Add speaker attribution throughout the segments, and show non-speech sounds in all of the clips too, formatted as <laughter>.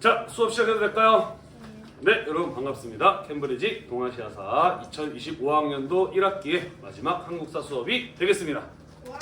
Speaker 1: 자, 수업 시작해도 될까요? 네, 여러분 반갑습니다. 캠브리지 동아시아사 2025학년도 1학기의 마지막 한국사 수업이 되겠습니다. 와. <laughs>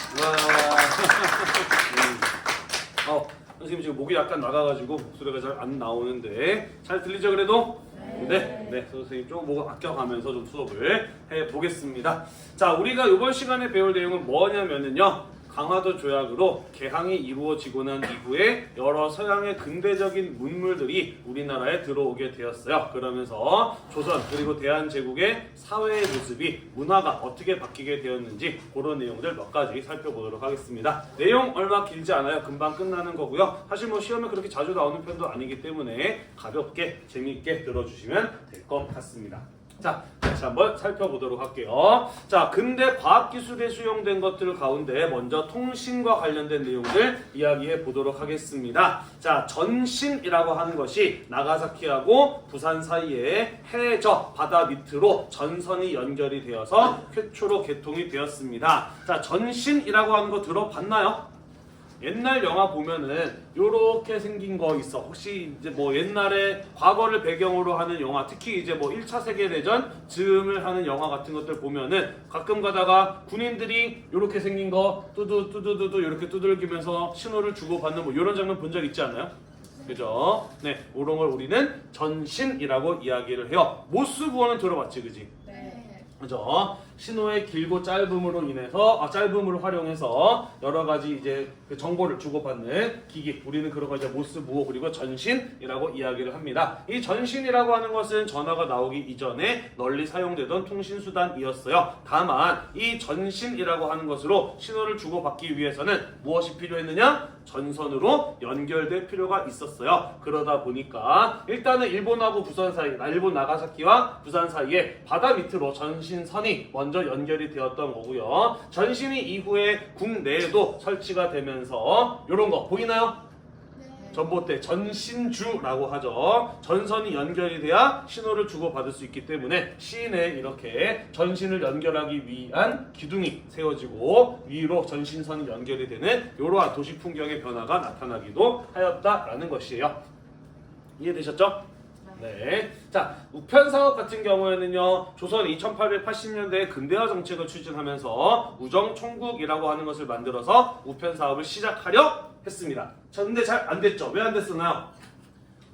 Speaker 1: 음. 어, 선생님 지금 목이 약간 나가가지고 목소리가 잘 안 나오는데 잘 들리죠 그래도? 네, 네, 선생님 좀 목을 아껴가면서 좀 수업을 해 보겠습니다. 자, 우리가 이번 시간에 배울 내용은 뭐냐면은요. 강화도 조약으로 개항이 이루어지고 난 이후에 여러 서양의 근대적인 문물들이 우리나라에 들어오게 되었어요. 그러면서 조선 그리고 대한제국의 사회의 모습이 문화가 어떻게 바뀌게 되었는지 그런 내용들 몇 가지 살펴보도록 하겠습니다. 내용 얼마 길지 않아요. 금방 끝나는 거고요. 사실 뭐 시험에 그렇게 자주 나오는 편도 아니기 때문에 가볍게 재미있게 들어주시면 될 것 같습니다. 자, 같이 한번 살펴보도록 할게요. 자, 근대 과학기술에 수용된 것들 가운데 먼저 통신과 관련된 내용들 이야기해 보도록 하겠습니다. 자, 전신이라고 하는 것이 나가사키하고 부산 사이에 해저 바다 밑으로 전선이 연결이 되어서 최초로 개통이 되었습니다. 자, 전신이라고 하는 거 들어봤나요? 옛날 영화 보면은 요렇게 생긴 거 있어. 혹시 이제 뭐 옛날에 과거를 배경으로 하는 영화, 특히 이제 뭐 1차 세계대전 즈음을 하는 영화 같은 것들 보면은 가끔 가다가 군인들이 요렇게 생긴 거 뚜두 뚜두두두 요렇게 두들기면서 신호를 주고받는 뭐 요런 장면 본 적 있지 않나요? 그죠? 네, 그런 걸 우리는 전신이라고 이야기를 해요. 모스부어는 들어봤지, 그지?
Speaker 2: 네.
Speaker 1: 그죠? 신호의 길고 짧음으로 인해서 아 짧음을 활용해서 여러 가지 이제 그 정보를 주고받는 기기 우리는 그런 거 이제 모스 무호 그리고 전신이라고 이야기를 합니다. 이 전신이라고 하는 것은 전화가 나오기 이전에 널리 사용되던 통신 수단이었어요. 다만 이 전신이라고 하는 것으로 신호를 주고받기 위해서는 무엇이 필요했느냐? 전선으로 연결될 필요가 있었어요. 그러다 보니까 일단은 일본하고 부산 사이, 아, 일본 나가사키와 부산 사이에 바다 밑으로 전신선이 먼저 연결이 되었던 거고요. 전신이 이후에 국내에도 설치가 되면서 이런 거 보이나요?
Speaker 2: 네.
Speaker 1: 전봇대 전신주라고 하죠. 전선이 연결이 돼야 신호를 주고받을 수 있기 때문에 시내에 이렇게 전신을 연결하기 위한 기둥이 세워지고 위로 전신선이 연결이 되는 이러한 도시 풍경의 변화가 나타나기도 하였다라는 것이에요. 이해되셨죠? 네. 자, 우편 사업 같은 경우에는요, 조선 2880년대에 근대화 정책을 추진하면서 우정 총국이라고 하는 것을 만들어서 우편 사업을 시작하려 했습니다. 자, 근데 잘 안 됐죠? 왜 안 됐었나요?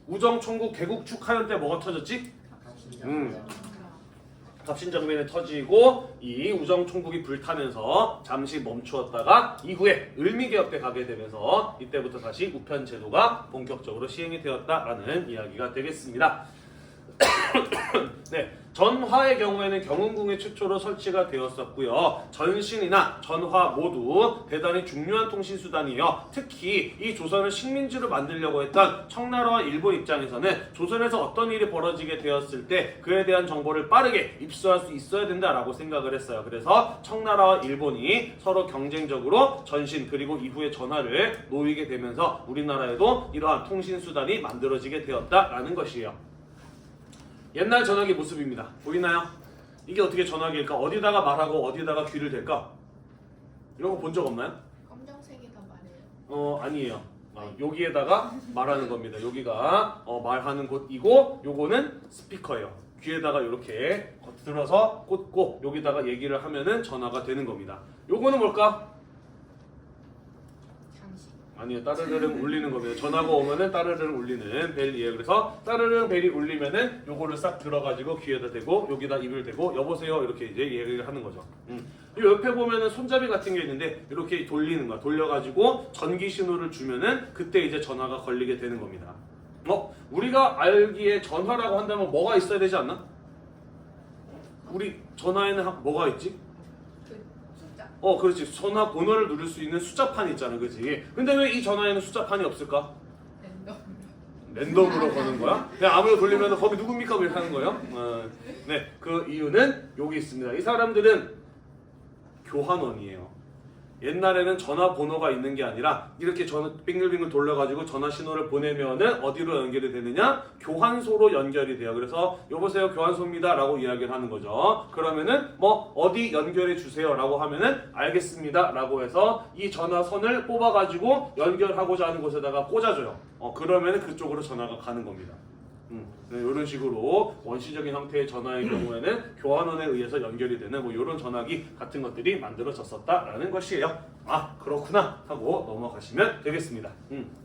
Speaker 1: 우정 총국 개국 축 하연 때 뭐가 터졌지? 음. 갑신정변이 터지고 이 우정 총국이 불타면서 잠시 멈추었다가 이후에 을미개혁 때 가게 되면서 이때부터 다시 우편 제도가 본격적으로 시행이 되었다라는 이야기가 되겠습니다. <coughs> 네, 전화의 경우에는 경운궁에 최초로 설치가 되었었고요. 전신이나 전화 모두 대단히 중요한 통신 수단이에요. 특히 이 조선을 식민지로 만들려고 했던 청나라와 일본 입장에서는 조선에서 어떤 일이 벌어지게 되었을 때 그에 대한 정보를 빠르게 입수할 수 있어야 된다라고 생각을 했어요. 그래서 청나라와 일본이 서로 경쟁적으로 전신 그리고 이후에 전화를 놓이게 되면서 우리나라에도 이러한 통신 수단이 만들어지게 되었다라는 것이에요. 옛날 전화기 모습입니다. 보이나요? 이게 어떻게 전화기일까? 어디다가 말하고 어디다가 귀를 댈까? 이런 거 본 적 없나요?
Speaker 2: 검정색이다 말이에요.
Speaker 1: 어 아니에요. 어, 여기에다가 말하는 겁니다. 여기가 어, 말하는 곳이고 요거는 스피커예요. 귀에다가 이렇게 들어서 꽂고 여기다가 얘기를 하면은 전화가 되는 겁니다. 요거는 뭘까? 아니요 따르르릉 울리는 겁니다. 전화가 오면은 따르르릉 울리는 벨이에요. 그래서 따르르릉 벨이 울리면은 요거를 싹 들어가지고 귀에다 대고 여기다 입을 대고 여보세요 이렇게 이제 얘기를 하는 거죠. 음. 이 옆에 보면은 손잡이 같은 게 있는데 이렇게 돌리는 거야. 돌려가지고 전기 신호를 주면은 그때 이제 전화가 걸리게 되는 겁니다. 어 우리가 알기에 전화라고 한다면 뭐가 있어야 되지 않나? 우리 전화에는 한- 뭐가 있지? 어, 그렇지. 전화 번호를 누를 수 있는 숫자판이 있잖아, 그지? 근데 왜 이 전화에는 숫자판이 없을까?
Speaker 2: 랜덤.
Speaker 1: 랜덤으로 거는 거야? <laughs> 그냥 아무나 돌리면 거기 누굽니까? 이렇게 하는 거예요? 어, 네, 그 이유는 여기 있습니다. 이 사람들은 교환원이에요. 옛날에는 전화번호가 있는 게 아니라 이렇게 전화 빙글빙글 돌려가지고 전화 신호를 보내면은 어디로 연결이 되느냐? 교환소로 연결이 돼요. 그래서 여보세요 교환소입니다라고 이야기를 하는 거죠. 그러면은 뭐 어디 연결해 주세요라고 하면은 알겠습니다라고 해서 이 전화선을 뽑아가지고 연결하고자 하는 곳에다가 꽂아줘요. 어 그러면은 그쪽으로 전화가 가는 겁니다. 음, 이런 식으로 원시적인 형태의 전화의 경우에는 <clears throat> 교환원에 의해서 연결이 되는 뭐 이런 전화기 같은 것들이 만들어졌었다라는 것이에요. 아 그렇구나 하고 넘어가시면 되겠습니다. 음.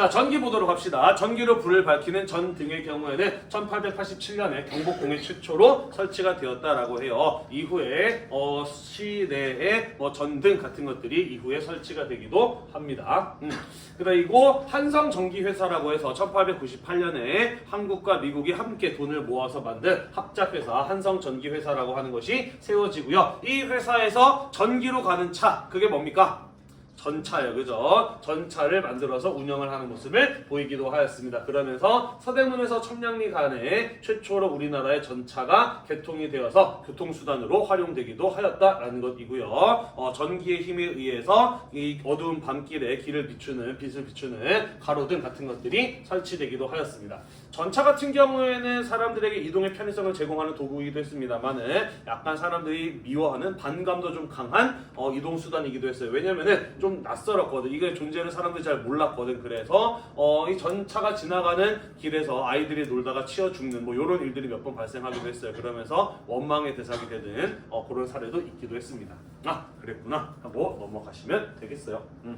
Speaker 1: 자 전기 보도록 합시다. 전기로 불을 밝히는 전등의 경우에는 1887년에 경복궁에 최초로 설치가 되었다라고 해요. 이후에 어, 시내에 뭐 전등 같은 것들이 이후에 설치가 되기도 합니다. 음. 그리고 한성 전기 회사라고 해서 1898년에 한국과 미국이 함께 돈을 모아서 만든 합작 회사 한성 전기 회사라고 하는 것이 세워지고요. 이 회사에서 전기로 가는 차 그게 뭡니까? 전차예요, 그죠? 전차를 만들어서 운영을 하는 모습을 보이기도 하였습니다. 그러면서 서대문에서 청량리 간에 최초로 우리나라의 전차가 개통이 되어서 교통수단으로 활용되기도 하였다라는 것이고요. 어, 전기의 힘에 의해서 이 어두운 밤길에 길을 비추는 빛을 비추는 가로등 같은 것들이 설치되기도 하였습니다. 전차 같은 경우에는 사람들에게 이동의 편의성을 제공하는 도구이기도 했습니다만은 약간 사람들이 미워하는 반감도 좀 강한 어, 이동 수단이기도 했어요. 왜냐면은 좀 낯설었거든. 이게 존재를 사람들이 잘 몰랐거든. 그래서 어, 이 전차가 지나가는 길에서 아이들이 놀다가 치여 죽는 뭐 이런 일들이 몇 번 발생하기도 했어요. 그러면서 원망의 대상이 되는 어, 그런 사례도 있기도 했습니다. 아 그랬구나 하고 넘어가시면 되겠어요. 음.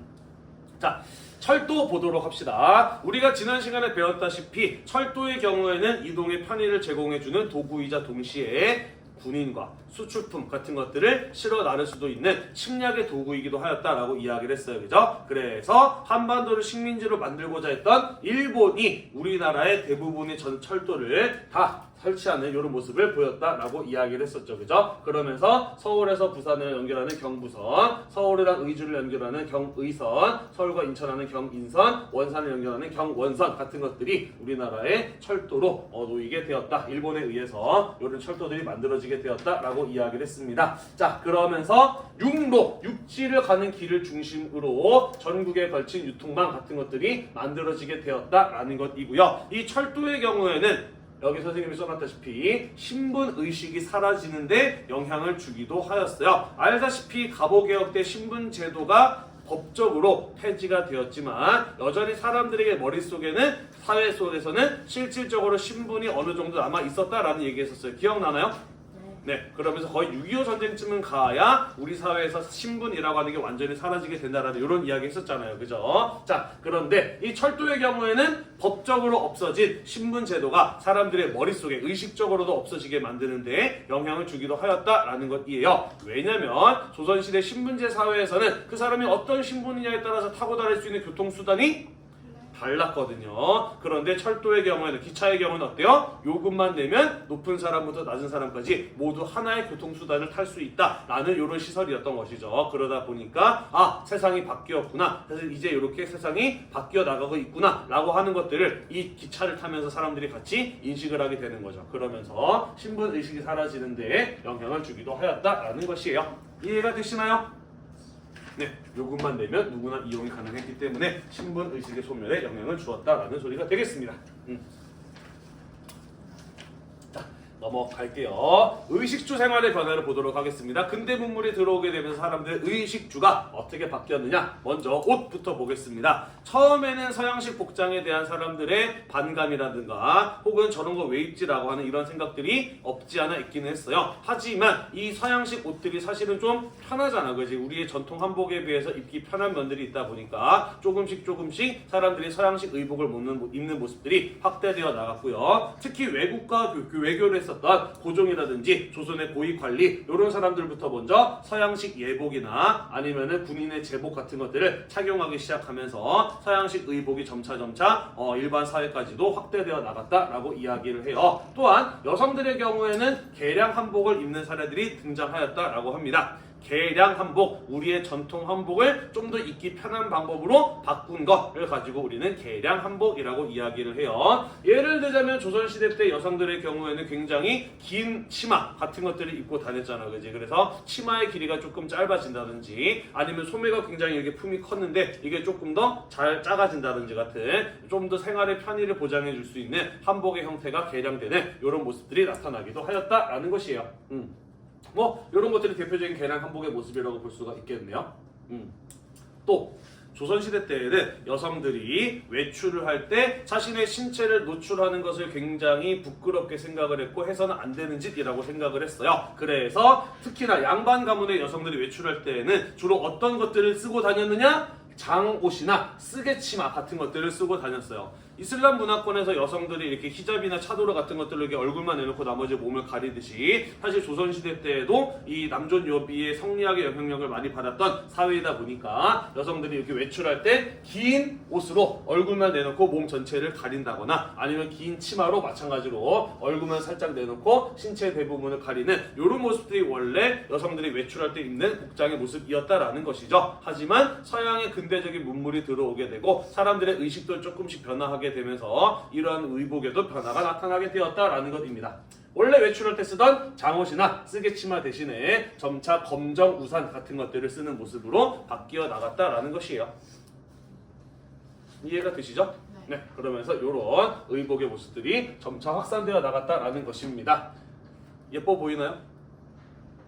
Speaker 1: 자, 철도 보도록 합시다. 우리가 지난 시간에 배웠다시피 철도의 경우에는 이동의 편의를 제공해주는 도구이자 동시에 군인과 수출품 같은 것들을 실어 나를 수도 있는 침략의 도구이기도 하였다라고 이야기를 했어요. 그죠? 그래서 한반도를 식민지로 만들고자 했던 일본이 우리나라의 대부분의 전 철도를 다 설치하는 이런 모습을 보였다라고 이야기를 했었죠. 그죠? 그러면서 서울에서 부산을 연결하는 경부선, 서울이랑 의주를 연결하는 경의선, 서울과 인천하는 경인선, 원산을 연결하는 경원선 같은 것들이 우리나라의 철도로 어, 놓이게 되었다. 일본에 의해서 이런 철도들이 만들어지게 되었다라고 이야기를 했습니다. 자, 그러면서 육로, 육지를 가는 길을 중심으로 전국에 걸친 유통망 같은 것들이 만들어지게 되었다라는 것이고요. 이 철도의 경우에는 여기 선생님이 써놨다시피 신분 의식이 사라지는데 영향을 주기도 하였어요. 알다시피 갑오개혁 때 신분 제도가 법적으로 폐지가 되었지만 여전히 사람들에게 머릿속에는 사회 속에서는 실질적으로 신분이 어느 정도 남아 있었다라는 얘기했었어요. 기억나나요? 네, 그러면서 거의 6.25 전쟁쯤은 가야 우리 사회에서 신분이라고 하는 게 완전히 사라지게 된다라는 이런 이야기 했었잖아요. 그죠? 자, 그런데 이 철도의 경우에는 법적으로 없어진 신분 제도가 사람들의 머릿속에 의식적으로도 없어지게 만드는데 영향을 주기도 하였다라는 것이에요. 왜냐면 조선시대 신분제 사회에서는 그 사람이 어떤 신분이냐에 따라서 타고 다닐 수 있는 교통수단이 달랐거든요. 그런데 철도의 경우에는 기차의 경우는 어때요? 요금만 내면 높은 사람부터 낮은 사람까지 모두 하나의 교통수단을 탈 수 있다라는 이런 시설이었던 것이죠. 그러다 보니까 아 세상이 바뀌었구나. 그래서 이제 이렇게 세상이 바뀌어 나가고 있구나라고 하는 것들을 이 기차를 타면서 사람들이 같이 인식을 하게 되는 거죠. 그러면서 신분 의식이 사라지는데 영향을 주기도 하였다라는 것이에요. 이해가 되시나요? 네, 요금만 내면 누구나 이용이 가능했기 때문에 신분 의식의 소멸에 영향을 주었다라는 소리가 되겠습니다. 음. 자, 넘어갈게요. 의식주 생활의 변화를 보도록 하겠습니다. 근대 문물이 들어오게 되면서 사람들의 의식주가 어떻게 바뀌었느냐? 먼저 옷부터 보겠습니다. 처음에는 서양식 복장에 대한 사람들의 반감이라든가 혹은 저런 거 왜 입지라고 하는 이런 생각들이 없지 않아 있기는 했어요. 하지만 이 서양식 옷들이 사실은 좀 편하잖아. 그지? 우리의 전통 한복에 비해서 입기 편한 면들이 있다 보니까 조금씩 조금씩 사람들이 서양식 의복을 입는, 모습들이 확대되어 나갔고요. 특히 외국과 교- 교- 외교를 했었던 고종이라든지 조선의 고위 관리 이런 사람들부터 먼저 서양식 예복이나 아니면은 군인의 제복 같은 것들을 착용하기 시작하면서 서양식 의복이 점차 점차 어, 일반 사회까지도 확대되어 나갔다라고 이야기를 해요. 또한 여성들의 경우에는 개량 한복을 입는 사례들이 등장하였다라고 합니다. 계량 한복, 우리의 전통 한복을 좀 더 입기 편한 방법으로 바꾼 것을 가지고 우리는 계량 한복이라고 이야기를 해요. 예를 들자면 조선시대 때 여성들의 경우에는 굉장히 긴 치마 같은 것들을 입고 다녔잖아, 그지? 그래서 치마의 길이가 조금 짧아진다든지 아니면 소매가 굉장히 이렇게 품이 컸는데 이게 조금 더 잘 작아진다든지 같은 좀 더 생활의 편의를 보장해 줄 수 있는 한복의 형태가 개량되는 이런 모습들이 나타나기도 하였다라는 것이에요. 음. 뭐 이런 것들이 대표적인 계량 한복의 모습이라고 볼 수가 있겠네요. 음. 또 조선시대 때에는 여성들이 외출을 할 때 자신의 신체를 노출하는 것을 굉장히 부끄럽게 생각을 했고 해서는 안 되는 짓이라고 생각을 했어요. 그래서 특히나 양반 가문의 여성들이 외출할 때에는 주로 어떤 것들을 쓰고 다녔느냐? 장옷이나 쓰개치마 같은 것들을 쓰고 다녔어요. 이슬람 문화권에서 여성들이 이렇게 히잡이나 차도르 같은 것들로 이렇게 얼굴만 내놓고 나머지 몸을 가리듯이 사실 조선시대 때에도 이 남존 여비의 성리학의 영향력을 많이 받았던 사회이다 보니까 여성들이 이렇게 외출할 때 긴 옷으로 얼굴만 내놓고 몸 전체를 가린다거나 아니면 긴 치마로 마찬가지로 얼굴만 살짝 내놓고 신체 대부분을 가리는 이런 모습들이 원래 여성들이 외출할 때 입는 복장의 모습이었다라는 것이죠. 하지만 서양의 근대적인 문물이 들어오게 되고 사람들의 의식도 조금씩 변화하게 되면서 이러한 의복에도 변화가 나타나게 되었다라는 것입니다. 원래 외출할 때 쓰던 장옷이나 쓰개 치마 대신에 점차 검정 우산 같은 것들을 쓰는 모습으로 바뀌어 나갔다라는 것이에요. 이해가 되시죠?
Speaker 2: 네.
Speaker 1: 네, 그러면서 이런 의복의 모습들이 점차 확산되어 나갔다라는 것입니다. 예뻐 보이나요?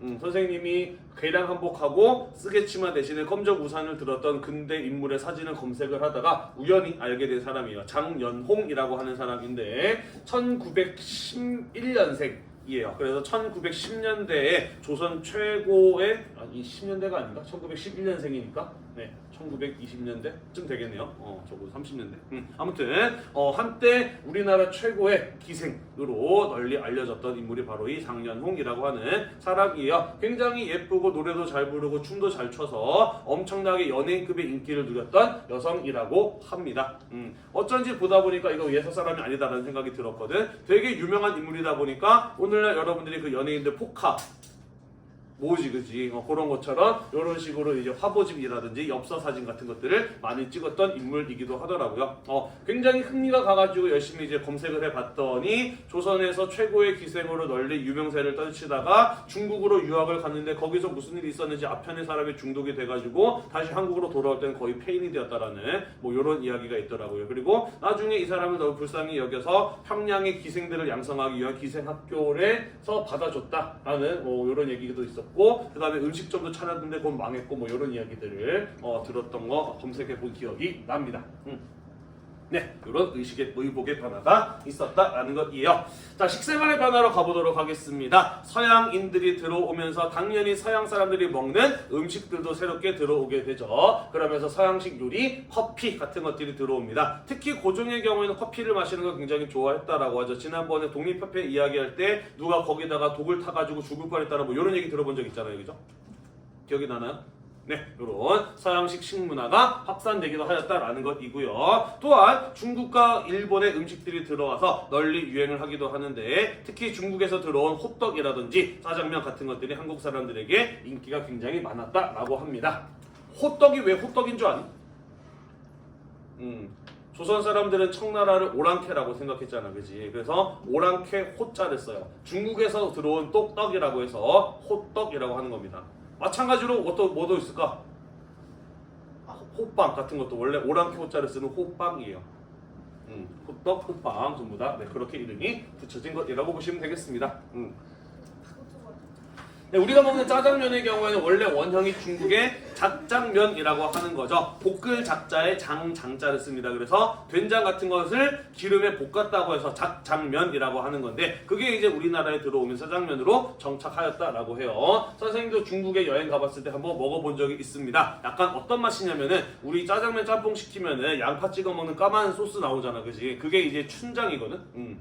Speaker 1: 음, 선생님이 괴량 한복하고 쓰개치마 대신에 검정 우산을 들었던 근대 인물의 사진을 검색을 하다가 우연히 알게 된 사람이에요. 장연홍이라고 하는 사람인데 1911년생 이에요. 그래서 1910년대에 조선 최고의 아니 10년대가 아닌가? 1911년생이니까 네, 1920년대쯤 되겠네요. 어, 저거 30년대. 음, 아무튼 어, 한때 우리나라 최고의 기생으로 널리 알려졌던 인물이 바로 이 장연홍이라고 하는 사람이에요. 굉장히 예쁘고 노래도 잘 부르고 춤도 잘 춰서 엄청나게 연예인급의 인기를 누렸던 여성이라고 합니다. 음, 어쩐지 보다 보니까 이거 예서 사람이 아니다라는 생각이 들었거든. 되게 유명한 인물이다 보니까 오늘날 여러분들이 그 연예인들 포카 뭐지 그지 어, 그런 것처럼 이런 식으로 이제 화보집이라든지 엽서 사진 같은 것들을 많이 찍었던 인물이기도 하더라고요. 어, 굉장히 흥미가 가가지고 열심히 이제 검색을 해봤더니 조선에서 최고의 기생으로 널리 유명세를 떨치다가 중국으로 유학을 갔는데 거기서 무슨 일이 있었는지 아편의 사람이 중독이 돼가지고 다시 한국으로 돌아올 때는 거의 폐인이 되었다라는 뭐 이런 이야기가 있더라고요. 그리고 나중에 이 사람을 너무 불쌍히 여겨서 평양의 기생들을 양성하기 위한 기생학교에서 받아줬다라는 뭐 이런 얘기도 있었고 그 다음에 음식점도 차렸는데 그건 망했고 뭐 이런 이야기들을 어, 들었던 거 검색해 본 기억이 납니다. 음. 네, 이런 의식의 의복의 변화가 있었다라는 것이에요. 자, 식생활의 변화로 가보도록 하겠습니다. 서양인들이 들어오면서 당연히 서양 사람들이 먹는 음식들도 새롭게 들어오게 되죠. 그러면서 서양식 요리, 커피 같은 것들이 들어옵니다. 특히 고종의 경우에는 커피를 마시는 걸 굉장히 좋아했다라고 하죠. 지난번에 독립협회 이야기할 때 누가 거기다가 독을 타가지고 죽을 뻔했다라 뭐 이런 얘기 들어본 적 있잖아요, 그죠? 기억이 나나요? 네, 이런 서양식 식문화가 확산되기도 하였다라는 것이고요. 또한 중국과 일본의 음식들이 들어와서 널리 유행을 하기도 하는데 특히 중국에서 들어온 호떡이라든지 짜장면 같은 것들이 한국 사람들에게 인기가 굉장히 많았다라고 합니다. 호떡이 왜 호떡인 줄 아니? 음, 조선 사람들은 청나라를 오랑캐라고 생각했잖아, 그지? 그래서 오랑캐 호자를 써요. 중국에서 들어온 똑떡이라고 해서 호떡이라고 하는 겁니다. 마찬가지로 어떤 뭐도 있을까? 아, 호빵 같은 것도 원래 오랑캐 호자를 쓰는 호빵이에요. 음, 호떡, 호빵 전부 다 네, 그렇게 이름이 붙여진 것이라고 보시면 되겠습니다. 음. 네, 우리가 먹는 짜장면의 경우에는 원래 원형이 중국의 작장면이라고 하는 거죠. 볶을 작자에 장, 장자를 씁니다. 그래서 된장 같은 것을 기름에 볶았다고 해서 작장면이라고 하는 건데 그게 이제 우리나라에 들어오면 짜장면으로 정착하였다라고 해요. 선생님도 중국에 여행 가봤을 때 한번 먹어본 적이 있습니다. 약간 어떤 맛이냐면은 우리 짜장면 짬뽕 시키면은 양파 찍어 먹는 까만 소스 나오잖아, 그지? 그게 이제 춘장이거든. 음.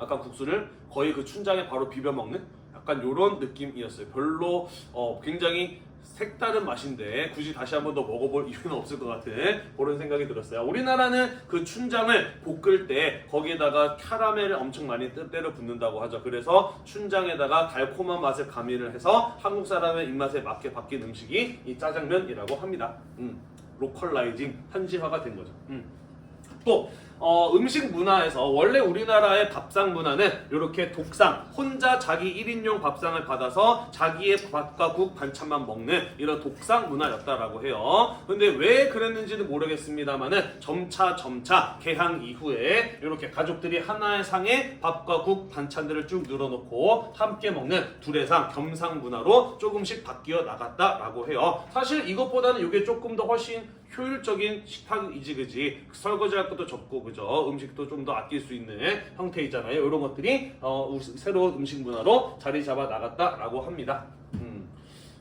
Speaker 1: 약간 국수를 거의 그 춘장에 바로 비벼 먹는 약간 요런 느낌이었어요. 별로 어, 굉장히 색다른 맛인데 굳이 다시 한 번 더 먹어볼 이유는 없을 것 같은 그런 생각이 들었어요. 우리나라는 그 춘장을 볶을 때 거기에다가 캐러멜을 엄청 많이 때- 때려 붓는다고 하죠. 그래서 춘장에다가 달콤한 맛을 가미를 해서 한국 사람의 입맛에 맞게 바뀐 음식이 이 짜장면이라고 합니다. 음, 로컬라이징 현지화가 된 거죠. 음. 또 어, 음식 문화에서 원래 우리나라의 밥상 문화는 이렇게 독상 혼자 자기 1인용 밥상을 받아서 자기의 밥과 국 반찬만 먹는 이런 독상 문화였다라고 해요. 근데 왜 그랬는지는 모르겠습니다만은 점차 점차 개항 이후에 이렇게 가족들이 하나의 상에 밥과 국 반찬들을 쭉 늘어놓고 함께 먹는 두레상 겸상 문화로 조금씩 바뀌어 나갔다라고 해요. 사실 이것보다는 이게 조금 더 훨씬 효율적인 식탁 이지 그지. 설거지할 것도 적고 그죠? 음식도 좀 더 아낄 수 있는 형태이잖아요. 이런 것들이 어, 새로운 음식 문화로 자리 잡아 나갔다라고 합니다. 음.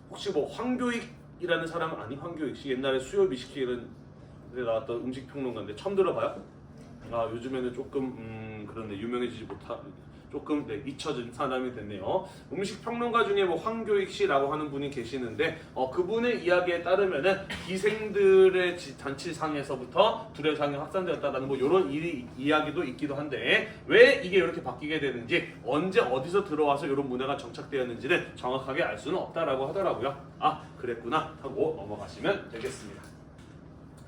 Speaker 1: 혹시 뭐 황교익이라는 사람 아니? 황교익 씨? 옛날에 수요 미식회를 나왔던 음식 평론가인데 처음 들어봐요? 아 요즘에는 조금 음, 그런데 유명해지지 못하 조금 네, 잊혀진 사람이 됐네요. 음식 평론가 중에 뭐 황교익 씨라고 하는 분이 계시는데 어, 그분의 이야기에 따르면은 기생들의 지- 잔치상에서부터 두레상이 확산되었다라는 뭐 이런 이, 이야기도 있기도 한데 왜 이게 이렇게 바뀌게 되는지 언제 어디서 들어와서 이런 문화가 정착되었는지는 정확하게 알 수는 없다라고 하더라고요. 아 그랬구나 하고 넘어가시면 되겠습니다.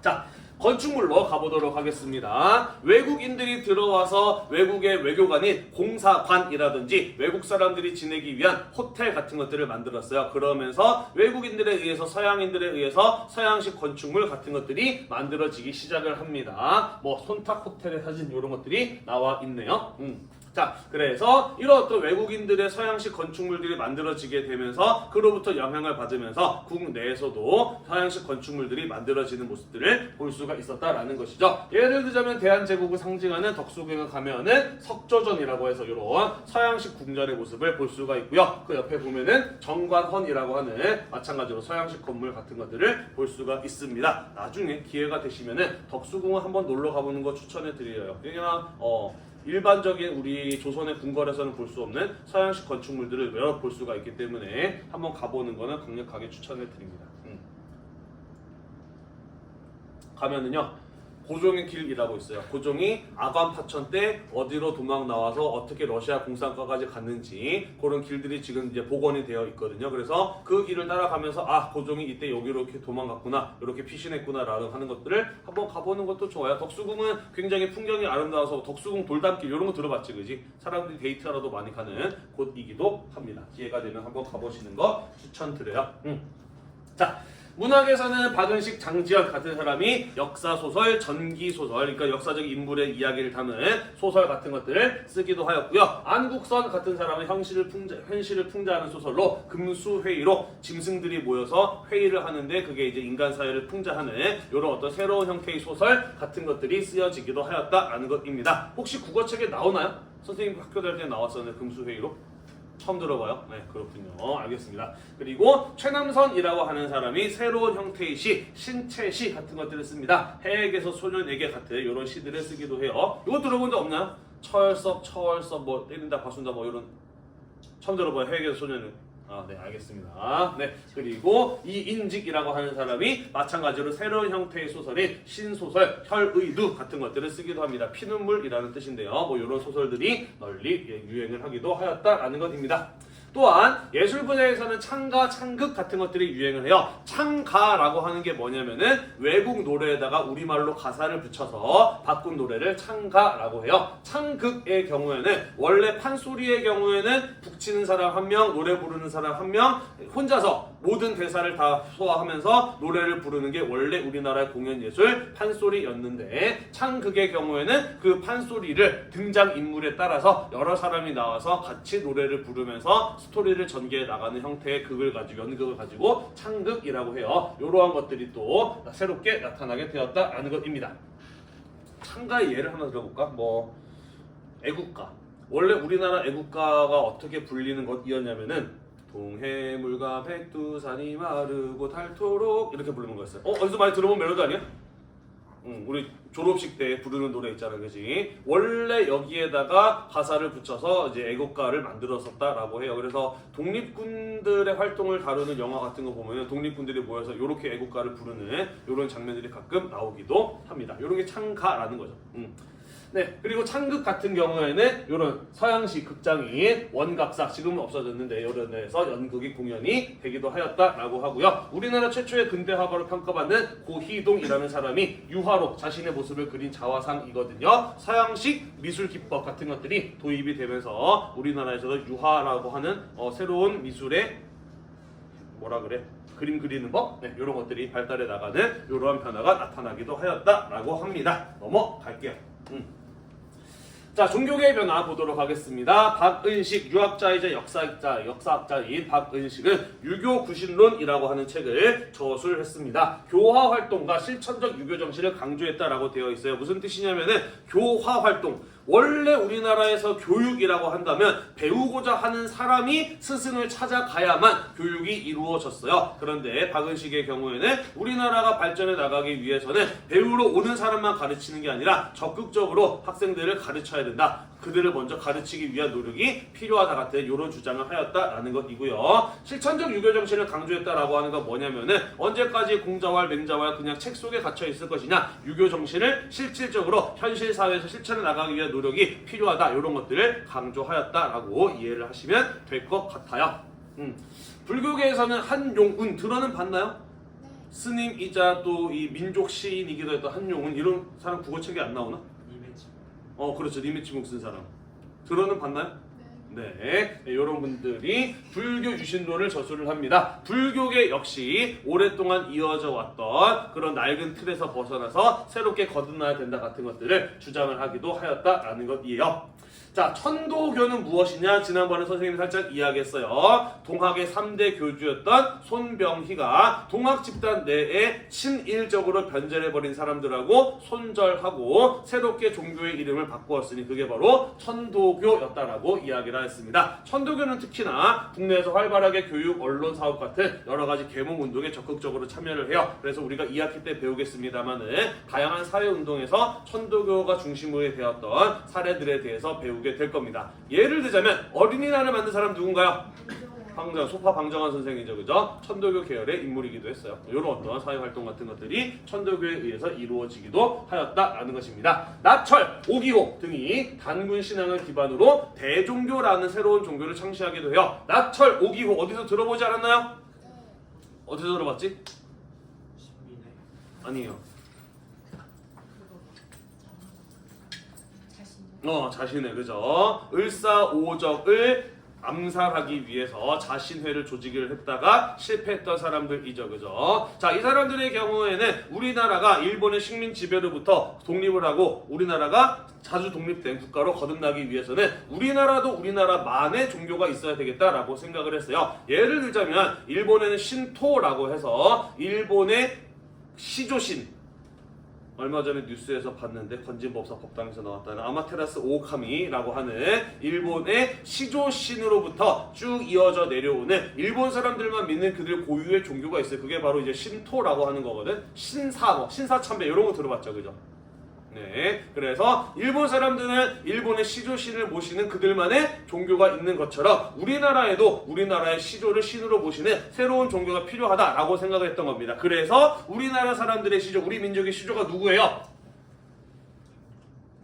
Speaker 1: 자, 건축물로 가보도록 하겠습니다. 외국인들이 들어와서 외국의 외교관인 공사관이라든지 외국 사람들이 지내기 위한 호텔 같은 것들을 만들었어요. 그러면서 외국인들에 의해서 서양인들에 의해서 서양식 건축물 같은 것들이 만들어지기 시작을 합니다. 뭐 손탁 호텔의 사진 이런 것들이 나와 있네요. 음. 자, 그래서 이런 어떤 외국인들의 서양식 건축물들이 만들어지게 되면서 그로부터 영향을 받으면서 국내에서도 서양식 건축물들이 만들어지는 모습들을 볼 수가 있었다라는 것이죠. 예를 들자면 대한제국을 상징하는 덕수궁에 가면은 석조전이라고 해서 이런 서양식 궁전의 모습을 볼 수가 있고요. 그 옆에 보면은 정관헌이라고 하는 마찬가지로 서양식 건물 같은 것들을 볼 수가 있습니다. 나중에 기회가 되시면은 덕수궁을 한번 놀러 가보는 거 추천해 드려요. 그냥 어 일반적인 우리 조선의 궁궐에서는 볼 수 없는 서양식 건축물들을 여러 볼 수가 있기 때문에 한번 가보는 거는 강력하게 추천을 드립니다. 음. 가면은요 고종의 길이라고 있어요. 고종이 아관 파천 때 어디로 도망 나와서 어떻게 러시아 공산과까지 갔는지 그런 길들이 지금 이제 복원이 되어 있거든요. 그래서 그 길을 따라가면서 아 고종이 이때 여기로 이렇게 도망갔구나, 이렇게 피신했구나라는 하는 것들을 한번 가보는 것도 좋아요. 덕수궁은 굉장히 풍경이 아름다워서 덕수궁 돌담길 이런 거 들어봤지, 그지? 사람들이 데이트하러도 많이 가는 곳이기도 합니다. 기회가 되면 한번 가보시는 거 추천드려요. 음. 자. 문학에서는 박은식, 장지현 같은 사람이 역사 소설, 전기 소설, 그러니까 역사적 인물의 이야기를 담은 소설 같은 것들을 쓰기도 하였고요. 안국선 같은 사람은 현실을 풍자, 현실을 풍자하는 소설로 금수회의로 짐승들이 모여서 회의를 하는데 그게 이제 인간 사회를 풍자하는 이런 어떤 새로운 형태의 소설 같은 것들이 쓰여지기도 하였다라는 것입니다. 혹시 국어책에 나오나요? 선생님 학교 다닐 때 나왔었는데 금수회의로? 처음 들어봐요. 네, 그렇군요. 알겠습니다. 그리고 최남선이라고 하는 사람이 새로운 형태의 시, 신체 시 같은 것들을 씁니다. 해에게서 소년에게 같은 이런 시들을 쓰기도 해요. 이거 들어본 적 없나요? 철섭, 철섭, 뭐 때린다, 봐준다, 뭐 이런 처음 들어봐요. 해에게서 소년은. 아, 네, 알겠습니다. 네, 그리고 이 인직이라고 하는 사람이 마찬가지로 새로운 형태의 소설인 신소설, 혈의두 같은 것들을 쓰기도 합니다. 피눈물이라는 뜻인데요. 뭐 이런 소설들이 널리 예, 유행을 하기도 하였다라는 것입니다. 또한 예술 분야에서는 창가, 창극 같은 것들이 유행을 해요. 창가라고 하는 게 뭐냐면은 외국 노래에다가 우리말로 가사를 붙여서 바꾼 노래를 창가라고 해요. 창극의 경우에는 원래 판소리의 경우에는 북치는 사람 한 명, 노래 부르는 사람 한 명, 혼자서 모든 대사를 다 소화하면서 노래를 부르는 게 원래 우리나라의 공연 예술 판소리였는데 창극의 경우에는 그 판소리를 등장 인물에 따라서 여러 사람이 나와서 같이 노래를 부르면서 스토리를 전개해 나가는 형태의 극을 가지고 연극을 가지고 창극이라고 해요. 이러한 것들이 또 새롭게 나타나게 되었다라는 것입니다. 창가의 예를 하나 들어볼까? 뭐 애국가. 원래 우리나라 애국가가 어떻게 불리는 것이었냐면은 동해물과 백두산이 마르고 닳도록 이렇게 부르는 거였어요. 어 어디서 많이 들어본 멜로디 아니야? 음, 우리 졸업식 때 부르는 노래 있잖아, 그지? 원래 여기에다가 가사를 붙여서 이제 애국가를 만들었었다라고 해요. 그래서 독립군들의 활동을 다루는 영화 같은 거 보면 독립군들이 모여서 이렇게 애국가를 부르는 이런 장면들이 가끔 나오기도 합니다. 이런 게 창가라는 거죠. 음. 네, 그리고 창극 같은 경우에는 이런 서양식 극장인 원각사 지금은 없어졌는데 이런 데서 연극이 공연이 되기도 하였다라고 하고요. 우리나라 최초의 근대 화가로 평가받는 고희동이라는 사람이 유화로 자신의 모습을 그린 자화상이거든요. 서양식 미술 기법 같은 것들이 도입이 되면서 우리나라에서도 유화라고 하는 어, 새로운 미술의 뭐라 그래? 그림 그리는 법? 네, 이런 것들이 발달해 나가는 이러한 변화가 나타나기도 하였다라고 합니다. 넘어갈게요. 음. 자, 종교계의 변화 보도록 하겠습니다. 박은식 유학자이자 역사학자, 역사학자인 박은식은 유교 구신론이라고 하는 책을 저술했습니다. 교화 활동과 실천적 유교 정신을 강조했다라고 되어 있어요. 무슨 뜻이냐면은 교화 활동. 원래 우리나라에서 교육이라고 한다면 배우고자 하는 사람이 스승을 찾아가야만 교육이 이루어졌어요. 그런데 박은식의 경우에는 우리나라가 발전해 나가기 위해서는 배우러 오는 사람만 가르치는 게 아니라 적극적으로 학생들을 가르쳐야 된다. 그들을 먼저 가르치기 위한 노력이 필요하다 같은 이런 주장을 하였다라는 것이고요. 실천적 유교 정신을 강조했다라고 하는 건 뭐냐면은 언제까지 공자왈 맹자왈 그냥 책 속에 갇혀 있을 것이냐 유교 정신을 실질적으로 현실 사회에서 실천해 나가기 위한 노력이 필요하다 이런 것들을 강조하였다라고 이해를 하시면 될 것 같아요. 음. 불교계에서는 한용운 들어는 봤나요?
Speaker 2: 네.
Speaker 1: 스님이자 또 이 민족 시인이기도 했던 한용운 이런 사람 국어책에 안 나오나? 어 그렇죠 니미치묵 쓴 사람 들어는 봤나요?
Speaker 2: 네.
Speaker 1: 네, 이런 분들이 불교 유신론을 저술을 합니다. 불교계 역시 오랫동안 이어져 왔던 그런 낡은 틀에서 벗어나서 새롭게 거듭나야 된다 같은 것들을 주장을 하기도 하였다라는 것이에요. 자, 천도교는 무엇이냐? 지난번에 선생님이 살짝 이야기했어요. 동학의 3대 교주였던 손병희가 동학 집단 내에 친일적으로 변절해버린 사람들하고 손절하고 새롭게 종교의 이름을 바꾸었으니 그게 바로 천도교였다라고 이야기를 했습니다. 천도교는 특히나 국내에서 활발하게 교육, 언론 사업 같은 여러 가지 계몽 운동에 적극적으로 참여를 해요. 그래서 우리가 2학기 때 배우겠습니다만은 다양한 사회 운동에서 천도교가 중심으로 되었던 사례들에 대해서 배우 게 될 겁니다. 예를 들자면 어린이날을 만든 사람 누군가요? 방정, 소파 방정환 선생이죠, 그죠? 천도교 계열의 인물이기도 했어요. 이런 어떤 사회 활동 같은 것들이 천도교에 의해서 이루어지기도 하였다라는 것입니다. 나철, 오기호 등이 단군 신앙을 기반으로 대종교라는 새로운 종교를 창시하기도 해요. 나철, 오기호 어디서 들어보지 않았나요?
Speaker 2: 네.
Speaker 1: 어디서 들어봤지? 아니에요.
Speaker 2: 자신.
Speaker 1: 어, 자신의 그죠? 을사오적을 암살하기 위해서 자신회를 조직을 했다가 실패했던 사람들이죠, 그죠? 자, 이 사람들의 경우에는 우리나라가 일본의 식민 지배로부터 독립을 하고 우리나라가 자주 독립된 국가로 거듭나기 위해서는 우리나라도 우리나라만의 종교가 있어야 되겠다라고 생각을 했어요. 예를 들자면 일본에는 신토라고 해서 일본의 시조신 얼마 전에 뉴스에서 봤는데 건진법사 법당에서 나왔다는 아마테라스 오카미라고 하는 일본의 시조신으로부터 쭉 이어져 내려오는 일본 사람들만 믿는 그들 고유의 종교가 있어요. 그게 바로 이제 신토라고 하는 거거든. 신사, 뭐 신사참배 이런 거 들어봤죠, 그죠? 네. 그래서 일본 사람들은 일본의 시조신을 모시는 그들만의 종교가 있는 것처럼 우리나라에도 우리나라의 시조를 신으로 모시는 새로운 종교가 필요하다라고 생각을 했던 겁니다. 그래서 우리나라 사람들의 시조, 우리 민족의 시조가 누구예요?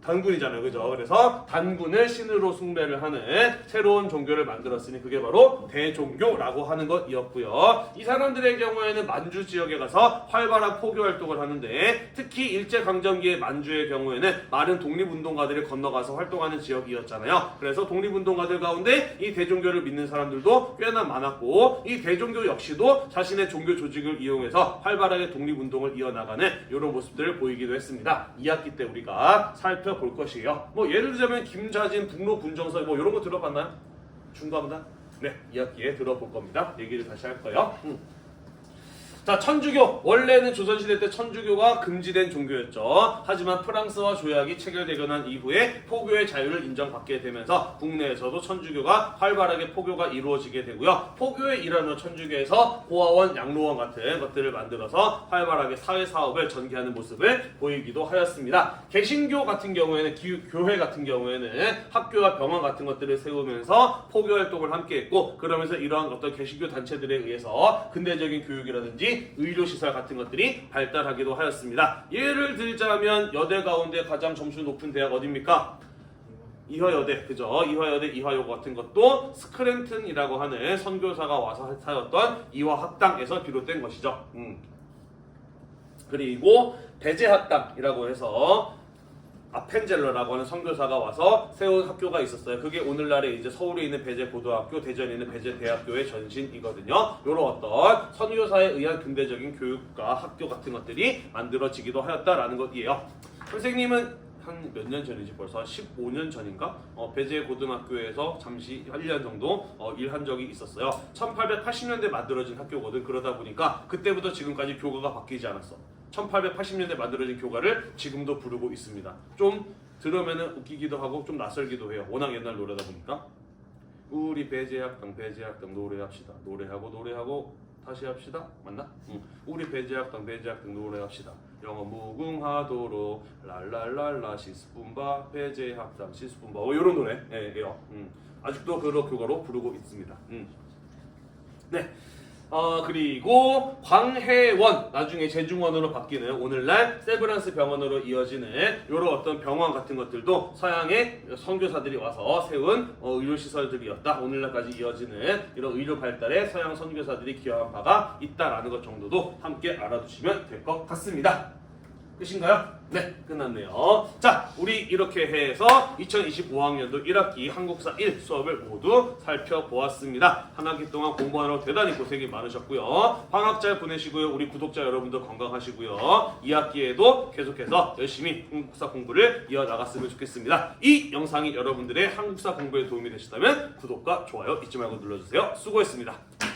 Speaker 1: 단군이잖아요. 그죠? 그래서 단군을 신으로 숭배를 하는 새로운 종교를 만들었으니 그게 바로 대종교라고 하는 것이었고요. 이 사람들의 경우에는 만주 지역에 가서 활발한 포교 활동을 하는데 특히 일제강점기의 만주의 경우에는 많은 독립운동가들이 건너가서 활동하는 지역이었잖아요. 그래서 독립운동가들 가운데 이 대종교를 믿는 사람들도 꽤나 많았고 이 대종교 역시도 자신의 종교 조직을 이용해서 활발하게 독립운동을 이어나가는 이런 모습들을 보이기도 했습니다. 2학기 때 우리가 살펴 볼 것이에요. 뭐 예를 들자면 김자진 북로 군정서 뭐 이런 거 들어봤나요? 중감단? 네, 2학기에 들어볼 겁니다. 얘기를 다시 할 거예요. 음. 자, 천주교. 원래는 조선시대 때 천주교가 금지된 종교였죠. 하지만 프랑스와 조약이 체결되고 난 이후에 포교의 자유를 인정받게 되면서 국내에서도 천주교가 활발하게 포교가 이루어지게 되고요. 포교의 일환으로 천주교에서 호화원, 양로원 같은 것들을 만들어서 활발하게 사회 사업을 전개하는 모습을 보이기도 하였습니다. 개신교 같은 경우에는 기- 교회 같은 경우에는 학교와 병원 같은 것들을 세우면서 포교 활동을 함께 했고 그러면서 이러한 어떤 개신교 단체들에 의해서 근대적인 교육이라든지 의료 시설 같은 것들이 발달하기도 하였습니다. 예를 들자면 여대 가운데 가장 점수 높은 대학 어디입니까? 이화여대 그죠? 이화여대 이화여고 같은 것도 스크랜튼이라고 하는 선교사가 와서 사였던 이화학당에서 비롯된 것이죠. 음. 그리고 배제학당이라고 해서 아펜젤러라고 하는 선교사가 와서 세운 학교가 있었어요. 그게 오늘날에 이제 서울에 있는 배제 고등학교, 대전에 있는 배제 대학교의 전신이거든요. 이런 어떤 선교사에 의한 근대적인 교육과 학교 같은 것들이 만들어지기도 하였다라는 것이에요. 선생님은 한 몇 년 전이지 벌써 한 15년 전인가 어, 배제 고등학교에서 잠시 1년 정도 어, 일한 적이 있었어요. 1880년대 만들어진 학교거든. 그러다 보니까 그때부터 지금까지 교과가 바뀌지 않았어. 1880년대 만들어진 교과를 지금도 부르고 있습니다. 좀 들으면은 웃기기도 하고 좀 낯설기도 해요. 워낙 옛날 노래다 보니까. 우리 배제학당 배제학당 노래합시다. 노래하고 노래하고 다시 합시다. 맞나? 응. 우리 배제학당 배제학당 노래합시다. 영어 무궁하도록 랄랄랄라 시스품바 배제학당 시스품바 어, 이런 노래 예, 예요. 음. 아직도 그런 교과로 부르고 있습니다. 음. 네. 어 그리고 광해원 나중에 제중원으로 바뀌는 오늘날 세브란스 병원으로 이어지는 이런 어떤 병원 같은 것들도 서양의 선교사들이 와서 세운 어, 의료 시설들이었다 오늘날까지 이어지는 이런 의료 발달에 서양 선교사들이 기여한 바가 있다라는 것 정도도 함께 알아두시면 될 것 같습니다. 끝인가요? 네, 끝났네요. 자, 우리 이렇게 해서 2025학년도 1학기 한국사 1 수업을 모두 살펴보았습니다. 한 학기 동안 공부하느라 대단히 고생이 많으셨고요. 방학 잘 보내시고요. 우리 구독자 여러분도 건강하시고요. 2학기에도 계속해서 열심히 한국사 공부를 이어나갔으면 좋겠습니다. 이 영상이 여러분들의 한국사 공부에 도움이 되셨다면 구독과 좋아요 잊지 말고 눌러주세요. 수고했습니다.